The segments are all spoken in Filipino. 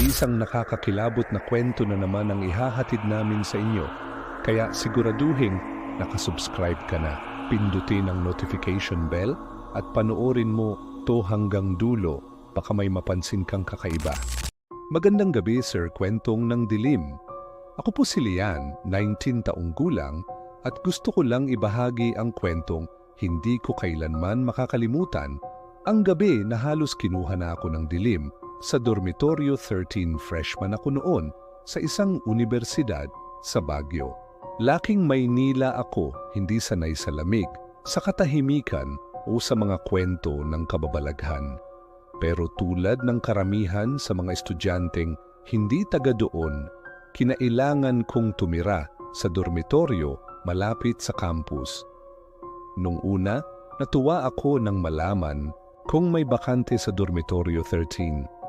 Isang nakakakilabot na kwento na naman ang ihahatid namin sa inyo. Kaya siguraduhin nakasubscribe ka na. Pindutin ang notification bell at panoorin mo to hanggang dulo. Baka may mapansin kang kakaiba. Magandang gabi, Sir Kwentong ng Dilim. Ako po si Lian, 19 taong gulang, at gusto ko lang ibahagi ang kwentong hindi ko kailanman makakalimutan ang gabi na halos kinuha na ako ng dilim sa dormitoryo 13 freshman ako noon sa isang universidad sa Baguio. Laking Maynila ako, hindi sanay sa lamig, sa katahimikan o sa mga kwento ng kababalaghan. Pero tulad ng karamihan sa mga estudyanteng hindi taga doon, kinailangan kong tumira sa dormitoryo malapit sa campus. Nung una, natuwa ako nang malaman kung may bakante sa dormitoryo 13.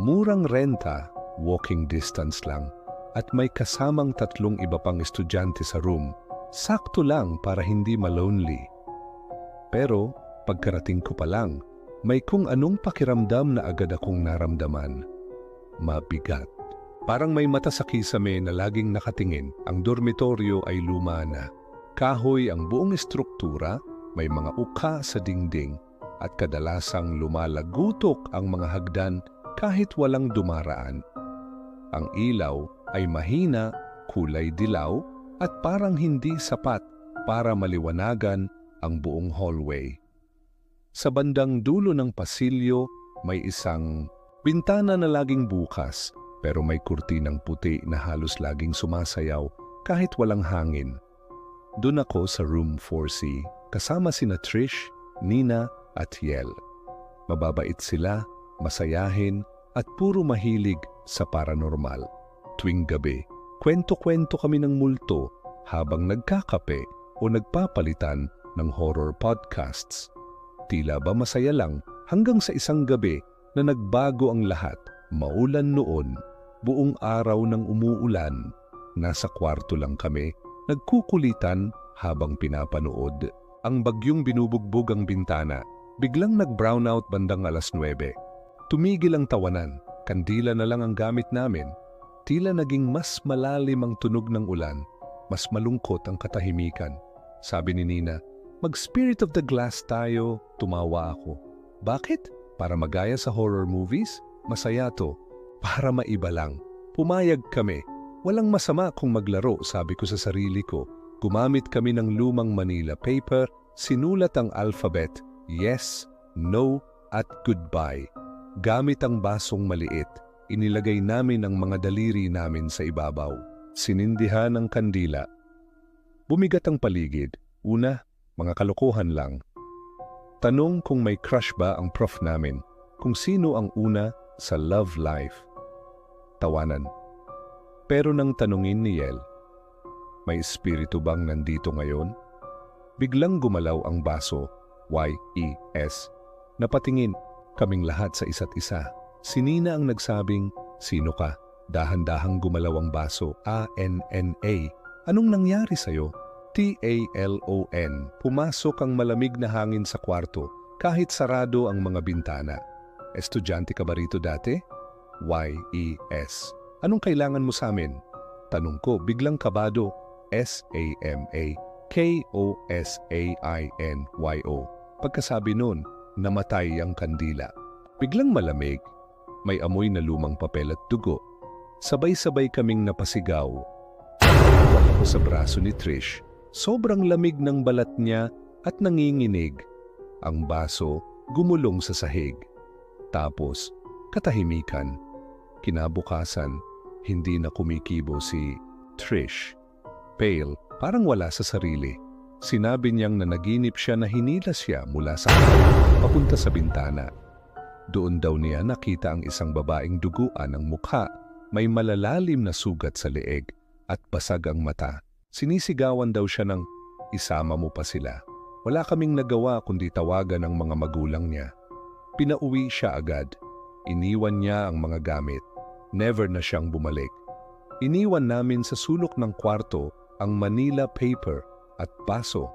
Murang renta, walking distance lang, at may kasamang tatlong iba pang estudyante sa room. Sakto lang para hindi malonely. Pero pagkarating ko pa lang, may kung anong pakiramdam na agad akong naramdaman. Mabigat. Parang may mata sa kisame na laging nakatingin, ang dormitoryo ay luma na. Kahoy ang buong estruktura, may mga uka sa dingding, at kadalasang lumalagutok ang mga hagdan kahit walang dumaraan. Ang ilaw ay mahina, kulay dilaw, at parang hindi sapat para maliwanagan ang buong hallway. Sa bandang dulo ng pasilyo, may isang bintana na laging bukas pero may kurtinang puti na halos laging sumasayaw kahit walang hangin. Doon ako sa room 4C kasama sina Trish, Nina at Yel. Mababait sila, masayahin at puro mahilig sa paranormal. Tuwing gabi, kwento-kwento kami ng multo habang nagkakape o nagpapalitan ng horror podcasts. Tila ba masaya lang hanggang sa isang gabi na nagbago ang lahat. Maulan noon, buong araw ng umuulan, nasa kwarto lang kami, nagkukulitan habang pinapanood. Ang bagyong binubugbog ang bintana, biglang nag-brownout bandang alas 9. Tumigil ang tawanan, kandila na lang ang gamit namin. Tila naging mas malalim ang tunog ng ulan, mas malungkot ang katahimikan. Sabi ni Nina, mag-spirit of the glass tayo, tumawa ako. Bakit? Para magaya sa horror movies? Masaya to. Para maiba lang. Pumayag kami. Walang masama kung maglaro, sabi ko sa sarili ko. Gumamit kami ng lumang Manila paper, sinulat ang alphabet, yes, no, at goodbye. Gamit ang basong maliit, inilagay namin ang mga daliri namin sa ibabaw. Sinindihan ang kandila. Bumigat ang paligid. Una, mga kalokohan lang. Tanong kung may crush ba ang prof namin, kung sino ang una sa love life. Tawanan. Pero nang tanungin ni Yel, may espiritu bang nandito ngayon? Biglang gumalaw ang baso, Y-E-S. Napatingin kaming lahat sa isa't isa. Si Nina ang nagsabing, sino ka? Dahan-dahang gumalaw ang baso, A-N-N-A. Anong nangyari sa'yo? T-A-L-O-N. Pumasok ang malamig na hangin sa kwarto kahit sarado ang mga bintana. Estudyante ka ba rito dati? Y-E-S. Anong kailangan mo sa amin? Tanong ko, biglang kabado. S-A-M-A. K-O-S-A-I-N-Y-O. Pagkasabi nun, namatay ang kandila. Biglang malamig, may amoy na lumang papel at dugo. Sabay-sabay kaming napasigaw. Ako sa braso ni Trish, sobrang lamig ng balat niya at nanginginig. Ang baso gumulong sa sahig. Tapos, katahimikan. Kinabukasan, hindi na kumikibo si Trish. Pale, parang wala sa sarili. Sinabi niyang na naginip siya na hinila siya mula sa papunta sa bintana. Doon daw niya nakita ang isang babaeng duguan ng mukha, may malalalim na sugat sa leeg at basag ang mata. Sinisigawan daw siya ng isama mo pa sila. Wala kaming nagawa kundi tawagan ang mga magulang niya. Pinauwi siya agad. Iniwan niya ang mga gamit. Never na siyang bumalik. Iniwan namin sa sulok ng kwarto ang Manila paper at baso.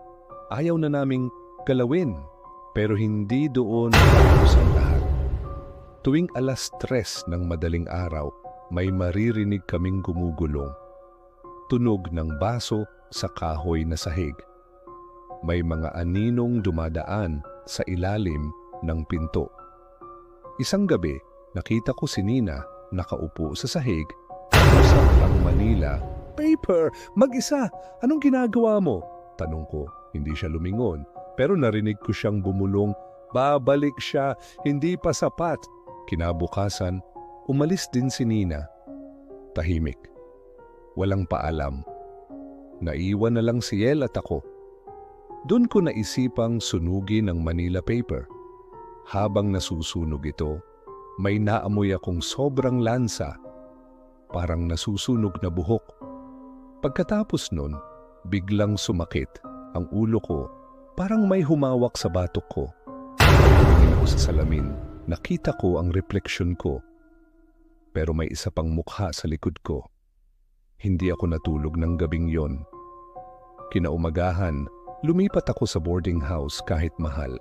Ayaw na naming galawin, pero hindi doon matapos ang lahat. Tuwing alas tres ng madaling araw, may maririnig kaming gumugulong. Tunog ng baso sa kahoy na sahig. May mga aninong dumadaan sa ilalim ng pinto. Isang gabi, nakita ko si Nina nakaupo sa sahig, ang Manila. Paper! Mag-isa! Anong ginagawa mo? Tanong ko, hindi siya lumingon. Pero narinig ko siyang bumulong, babalik siya, hindi pa sapat. Kinabukasan, umalis din si Nina. Tahimik. Walang paalam. Naiwan na lang si El at ako. Doon ko naisipang sunugin ang Manila paper. Habang nasusunog ito, may naamoy akong sobrang lansa, parang nasusunog na buhok. Pagkatapos nun, biglang sumakit ang ulo ko, parang may humawak sa batok ko. Tingin ako sa salamin, nakita ko ang refleksyon ko. Pero may isa pang mukha sa likod ko. Hindi ako natulog ng gabing yon. Kinaumagahan, lumipat ako sa boarding house kahit mahal.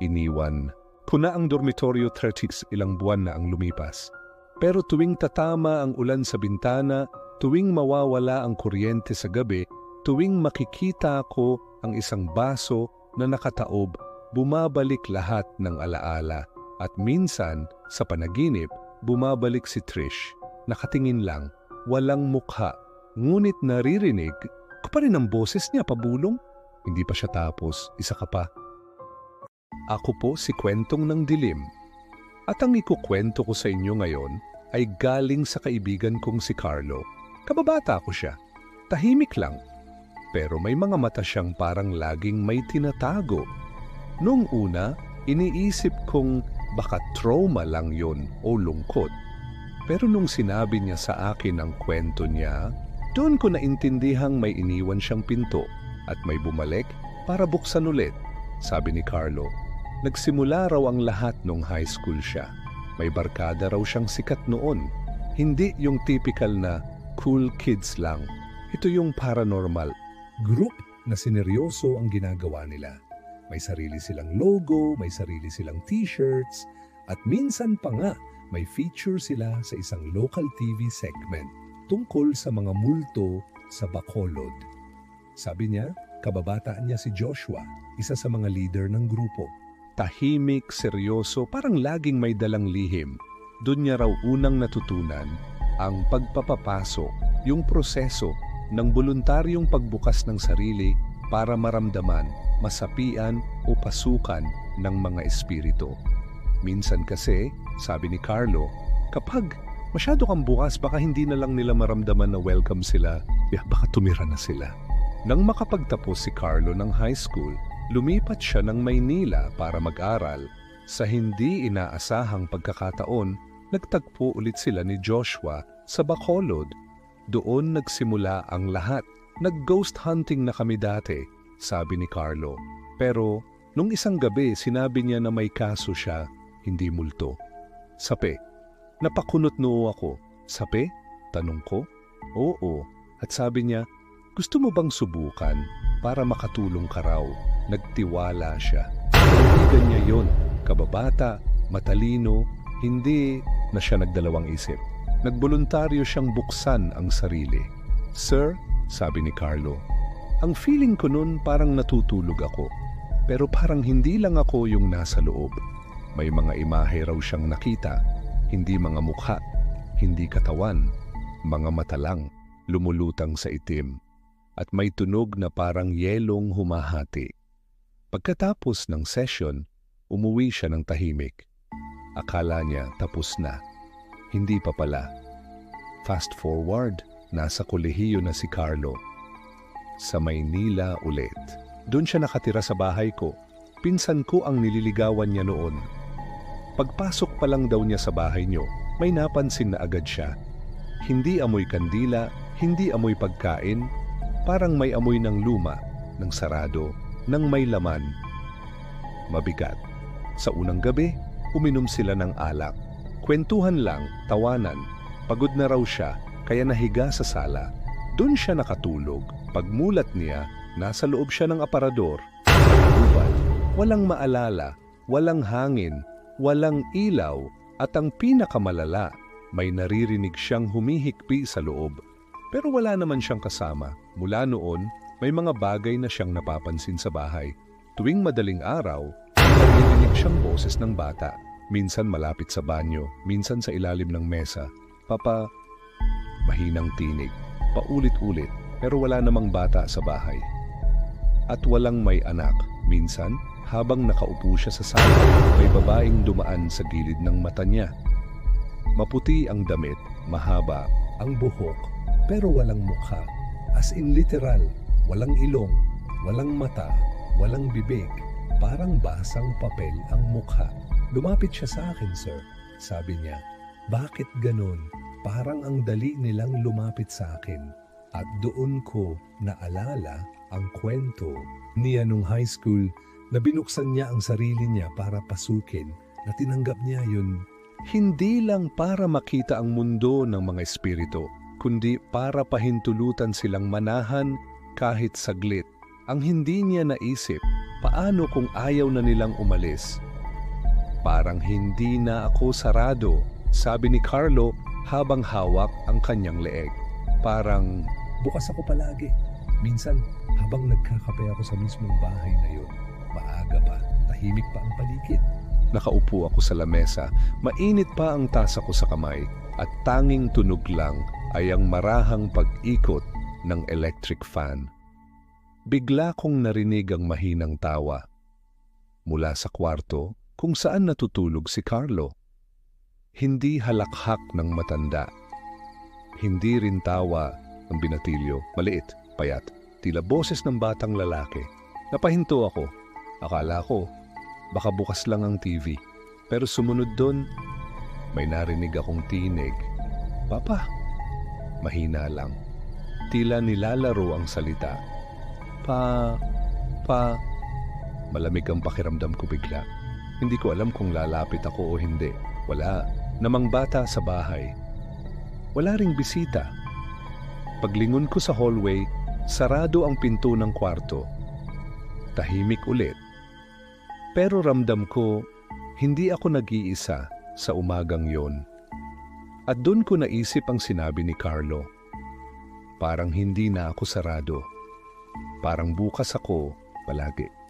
Iniwan ko na ang dormitoryo 36 ilang buwan na ang lumipas. Pero tuwing tatama ang ulan sa bintana, tuwing mawawala ang kuryente sa gabi, tuwing makikita ko ang isang baso na nakataob, bumabalik lahat ng alaala. At minsan, sa panaginip, bumabalik si Trish. Nakatingin lang, walang mukha. Ngunit naririnig ko pa rin ang boses niya pabulong. Hindi pa siya tapos, isa ka pa. Ako po si Kwentong ng Dilim. At ang ikukwento ko sa inyo ngayon ay galing sa kaibigan kong si Carlo. Kababata ko siya. Tahimik lang. Pero may mga mata siyang parang laging may tinatago. Noong una, iniisip kong baka trauma lang yon o lungkot. Pero nung sinabi niya sa akin ang kwento niya, doon ko naintindihang may iniwan siyang pinto at may bumalik para buksan ulit, sabi ni Carlo. Nagsimula raw ang lahat nung high school siya. May barkada raw siyang sikat noon. Hindi yung typical na cool kids lang. Ito yung paranormal. Group na sineryoso ang ginagawa nila. May sarili silang logo, may sarili silang t-shirts, at minsan pa nga may feature sila sa isang local TV segment tungkol sa mga multo sa Bacolod. Sabi niya, kababataan niya si Joshua, isa sa mga leader ng grupo. Tahimik, seryoso, parang laging may dalang lihim. Doon niya raw unang natutunan ang pagpapapasok, yung proseso ng voluntaryong pagbukas ng sarili para maramdaman, masapian o pasukan ng mga espiritu. Minsan kasi, sabi ni Carlo, kapag masyado kang bukas, baka hindi na lang nila maramdaman na welcome sila, ya baka tumira na sila. Nang makapagtapos si Carlo ng high school, lumipat siya ng Maynila para mag-aral. Sa hindi inaasahang pagkakataon, nagtagpo ulit sila ni Joshua sa Bacolod. Doon nagsimula ang lahat. Nag-ghost hunting na kami dati, sabi ni Carlo. Pero nung isang gabi sinabi niya na may kaso siya, hindi multo. Sape. Napakunot noo ako. Sape? Tanong ko. Oo. At sabi niya, gusto mo bang subukan para makatulong ka raw? Nagtiwala siya. Kaibigan niya yon, kababata, matalino, hindi na siya nagdalawang isip. Nagboluntaryo siyang buksan ang sarili. Sir, sabi ni Carlo, ang feeling ko nun parang natutulog ako. Pero parang hindi lang ako yung nasa loob. May mga imahe raw siyang nakita, hindi mga mukha, hindi katawan, mga mata lang, lumulutang sa itim. At may tunog na parang yelong humahati. Pagkatapos ng session, umuwi siya ng tahimik. Akala niya tapos na. Hindi pa pala. Fast forward, nasa kolehiyo na si Carlo. Sa Maynila ulit. Doon siya nakatira sa bahay ko. Pinsan ko ang nililigawan niya noon. Pagpasok pa lang daw niya sa bahay niyo, may napansin na agad siya. Hindi amoy kandila, hindi amoy pagkain, parang may amoy ng luma, ng sarado, ng may laman. Mabigat. Sa unang gabi, uminom sila ng alak. Kwentuhan lang, tawanan. Pagod na raw siya, kaya nahiga sa sala. Doon siya nakatulog. Pagmulat niya, nasa loob siya ng aparador. Ubad, walang maalala, walang hangin, walang ilaw at ang pinakamalala, may naririnig siyang humihikpi sa loob. Pero wala naman siyang kasama. Mula noon, may mga bagay na siyang napapansin sa bahay. Tuwing madaling araw, naririnig siyang boses ng bata. Minsan malapit sa banyo, minsan sa ilalim ng mesa. Papa, mahinang tinig. Paulit-ulit, pero wala namang bata sa bahay. At walang may anak. Minsan, habang nakaupo siya sa sala, may babaeng dumaan sa gilid ng mata niya. Maputi ang damit, mahaba ang buhok, pero walang mukha. As in literal, walang ilong, walang mata, walang bibig. Parang basang papel ang mukha. Lumapit siya sa akin, sir. Sabi niya, bakit ganun? Parang ang dali nilang lumapit sa akin. At doon ko naalala ang kwento niya nung high school na binuksan niya ang sarili niya para pasukin na tinanggap niya yun. Hindi lang para makita ang mundo ng mga espiritu, kundi para pahintulutan silang manahan kahit saglit. Ang hindi niya naisip, paano kung ayaw na nilang umalis? Parang hindi na ako sarado, sabi ni Carlo habang hawak ang kanyang leeg. Parang bukas ako palagi. Minsan, habang nagkakape ako sa mismong bahay na yun, maaga pa, tahimik pa ang paligid. Nakaupo ako sa lamesa, mainit pa ang tasa ko sa kamay, at tanging tunog lang ay ang marahang pag-ikot ng electric fan. Bigla kong narinig ang mahinang tawa. Mula sa kwarto kung saan natutulog si Carlo. Hindi halakhak ng matanda. Hindi rin tawa ng binatilyo, maliit, payat, tila boses ng batang lalaki. Napahinto ako. Akala ko, baka bukas lang ang TV. Pero sumunod doon, may narinig akong tinig. Papa, mahina lang. Tila nilalaro ang salita. Pa, pa, malamig ang pakiramdam ko bigla. Hindi ko alam kung lalapit ako o hindi. Wala, namang bata sa bahay. Wala ring bisita. Paglingon ko sa hallway, sarado ang pinto ng kwarto. Tahimik ulit. Pero ramdam ko, hindi ako nag-iisa sa umagang yon. At doon ko naisip ang sinabi ni Carlo. Parang hindi na ako sarado. Parang bukas ako palagi.